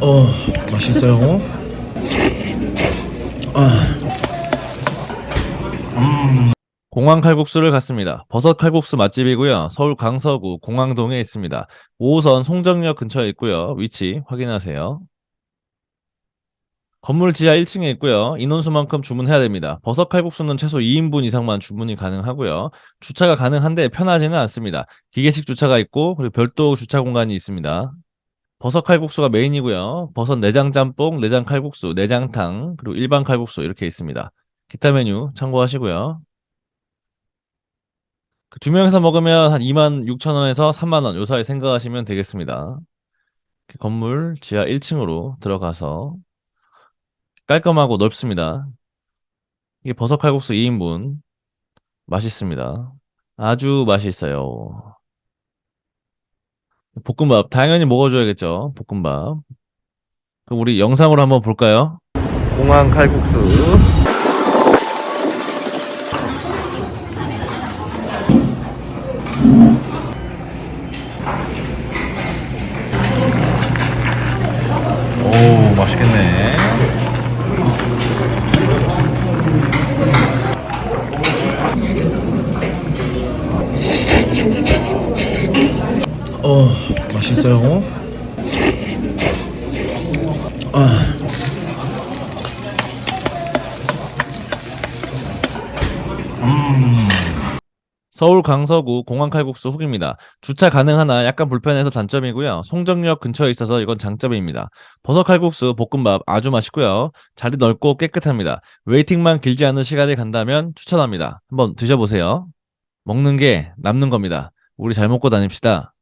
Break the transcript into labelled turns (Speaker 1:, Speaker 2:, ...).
Speaker 1: 어 맛있어요 아. 음.
Speaker 2: 공항 칼국수를 갔습니다. 버섯 칼국수 맛집이고요. 서울 강서구 공항동에 있습니다. 5호선 송정역 근처에 있고요. 위치 확인하세요. 건물 지하 1층에 있고요. 인원수만큼 주문해야 됩니다. 버섯 칼국수는 최소 2인분 이상만 주문이 가능하고요. 주차가 가능한데 편하지는 않습니다. 기계식 주차가 있고 그리고 별도 주차 공간이 있습니다. 버섯 칼국수가 메인이고요. 버섯 내장 짬뽕, 내장 칼국수, 내장탕, 그리고 일반 칼국수 이렇게 있습니다. 기타 메뉴 참고하시고요. 그두 명이서 먹으면 한 2만 6천 원에서 3만 원요 사이 생각하시면 되겠습니다. 이렇게 건물 지하 1층으로 들어가서 깔끔하고 넓습니다. 이게 버섯 칼국수 2인분 맛있습니다. 아주 맛있어요. 볶음밥 당연히 먹어줘야겠죠. 볶음밥. 그럼 우리 영상으로 한번 볼까요? 공항 칼국수. 오 맛있겠네.
Speaker 1: 어, 맛있어요. 아,
Speaker 2: 서울 강서구 공항 칼국수 후기입니다. 주차 가능하나 약간 불편해서 단점이고요. 송정역 근처에 있어서 이건 장점입니다. 버섯 칼국수 볶음밥 아주 맛있고요. 자리 넓고 깨끗합니다. 웨이팅만 길지 않은 시간에 간다면 추천합니다. 한번 드셔보세요. 먹는 게 남는 겁니다. 우리 잘 먹고 다닙시다.